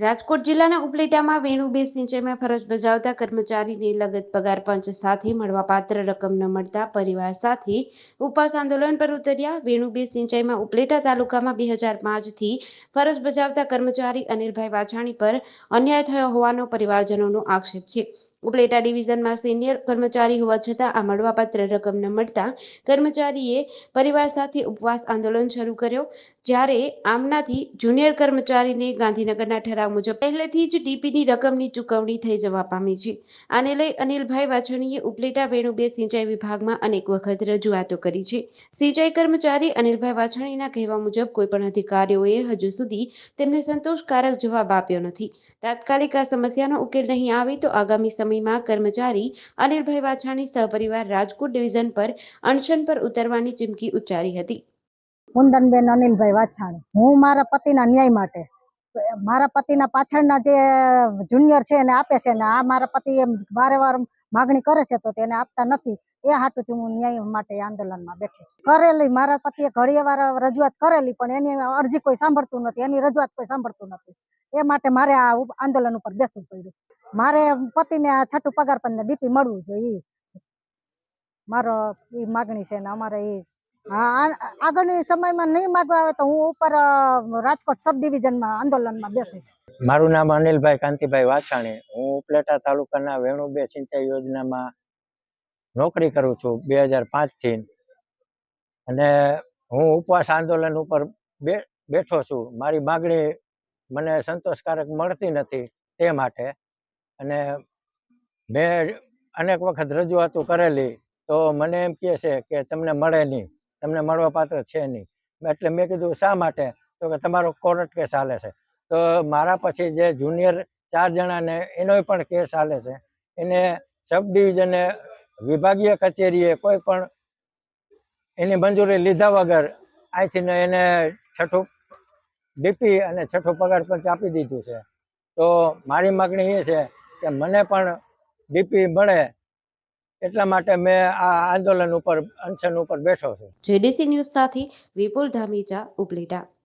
રાજકોટ જિલ્લાના ઉપલેટામાં વેણુબે સિંચાઈમાં ફરજ બજાવતા કર્મચારીને લગત પગાર પંચ સાથે મળવાપાત્ર રકમ ન મળતા પરિવાર સાથે ઉપવાસ આંદોલન પર ઉતર્યા. વેણુબેસ સિંચાઈમાં ઉપલેટા તાલુકામાં બે હજાર પાંચથી ફરજ બજાવતા કર્મચારી અનિલભાઈ વાછાણી પર અન્યાય થયો હોવાનો પરિવારજનોનો આક્ષેપ છે. ઉપલેટા ડિવિઝનમાં સિનિયર કર્મચારી હોવા છતાં આ મળવાપાત્ર રકમ ન મળતા કર્મચારીએ પરિવાર સાથે ઉપવાસ આંદોલન શરૂ કર્યો, જ્યારે આમનાથી જુનિયર કર્મચારીને ગાંધીનગરના ઠરાવ મુજબ પહેલેથી જ ડીપીની રકમની ચૂકવણી થઈ જવા પામી છે. આને લઈ અનિલભાઈ વાછણીએ ઉપલેટા વેણુબે સિંચાઈ વિભાગમાં અનેક વખત રજૂઆતો કરી છે. સિંચાઈ કર્મચારી અનિલભાઈ વાછણીના કહેવા મુજબ કોઈ પણ અધિકારીઓએ હજુ સુધી તેમને સંતોષકારક જવાબ આપ્યો નથી. તાત્કાલિક આ સમસ્યાનો ઉકેલ નહીં આવે તો આગામી સમયમાં કર્મચારી અનિલભાઈ વાછાણી સહપરિવાર રાજકોટ ડિવિઝન પર અનશન પર ઉતરવાની ચીમકી ઉચ્ચારી હતી. કુંદનબેન અનિલભાઈ વાછાણી હું મારા પતિના ન્યાય માટે, મારા પતિના પાછળના જે જુનિયર છે એને આપે છે ને આ મારા પતિ વારે વાર માગણી કરે છે તો તેને આપતા નથી. એ હાટુથી હું ન્યાય માટે આંદોલનમાં બેઠી છું. કરેલી, મારા પતિએ ઘડીએ વાર રજૂઆત કરેલી, પણ એની અરજી કોઈ સાંભળતું નથી, એની રજૂઆત કોઈ સાંભળતું નથી. એ માટે મારે આ આંદોલન ઉપર બેસવું પડ્યું. મારે પતિને આ છઠ્ઠું પગાર પણ ડીપી મળવું જોઈએ. મારો એ માગણી છે ને અમારે એ આગળની સમયમાં નહીં માગવા આવે તો હું ઉપર રાજકોટ સબ ડિવિઝનમાં આંદોલનમાં બેસીશ. મારું નામ અનિલભાઈ કાંતિભાઈ વાછાણી. હું ઉપલેટા તાલુકાના વેણુબે સિંચાઈ યોજનામાં નોકરી કરું છું બે હજાર પાંચથી. અને હું ઉપવાસ આંદોલન ઉપર બે, બેઠો છું. મારી માગણી મને સંતોષકારક મળતી નથી તે માટે. અને મેં અનેક વખત રજૂઆતો કરેલી, તો મને એમ કહે છે કે તમને મળે નહીં, તમને મળવા પાત્ર છે નહીં. એટલે મેં કીધું, શા માટે? તો કે, તમારો કોર્ટ કેસ ચાલે છે. તો મારા પછી જે જુનિયર ચાર જણાને એનોય પણ કેસ ચાલે છે. એને સબ ડિવિઝને વિભાગીય કચેરીએ કોઈ પણ એની મંજૂરી લીધા વગર અહીંથી એને છઠ્ઠું ડીપી અને છઠ્ઠું પગાર પંચ આપી દીધું છે. તો મારી માગણી એ છે કે મને પણ ડીપી મળે એટલા માટે મેં આ આંદોલન ઉપર અનશન ઉપર બેઠો છું. જેડીસી ન્યૂઝ સાથે વિપુલ ધામીજા ઉપલેટા.